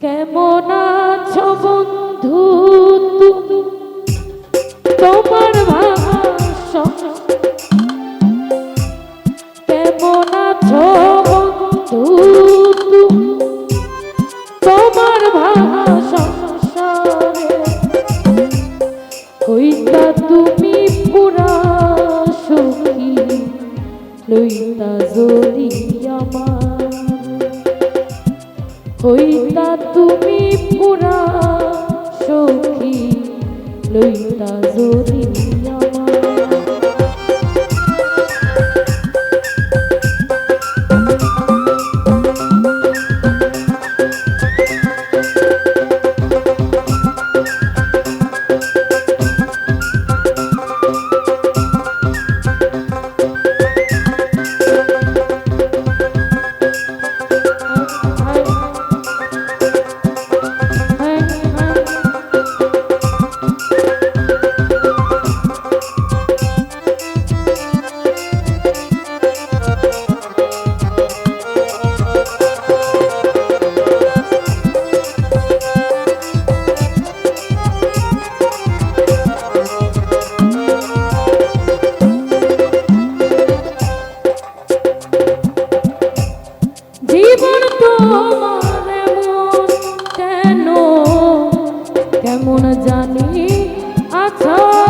কেমন আছো বন্ধু? তুমি পুরা সখী লইতা যদি কেন? কেমন জানি আছা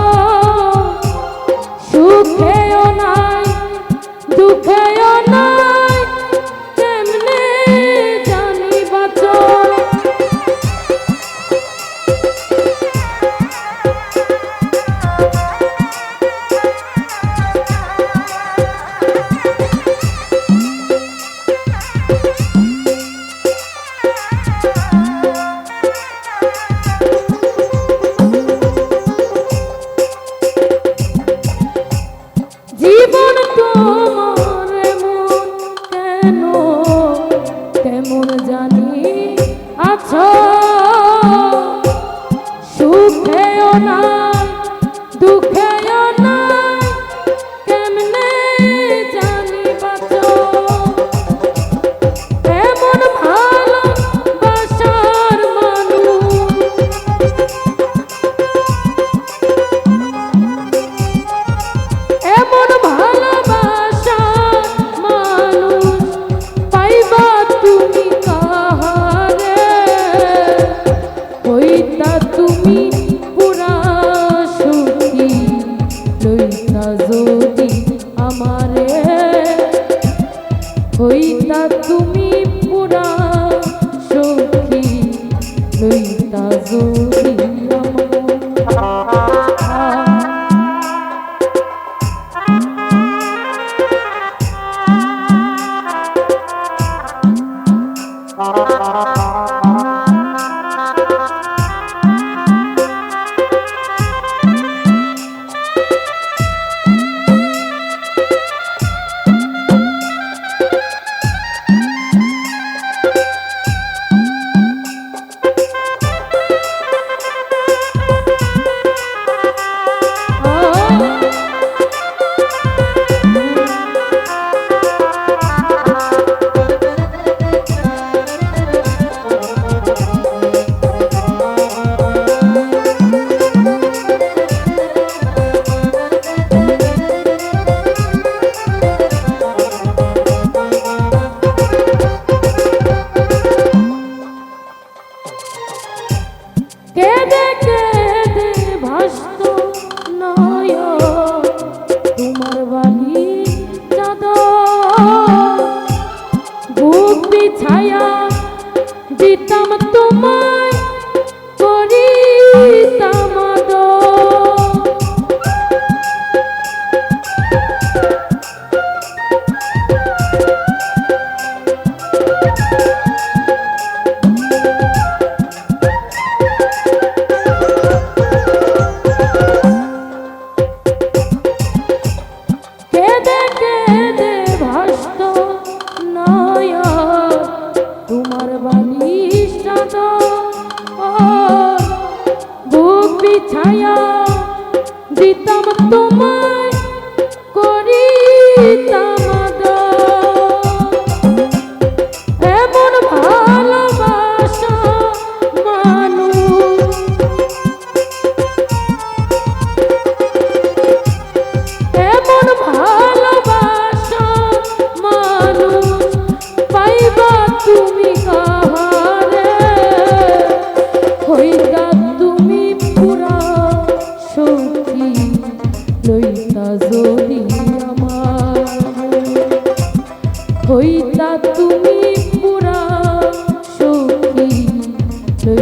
azul. Quebec. ছায়া দিতাম তোমার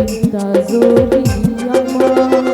লইতা যদি আমার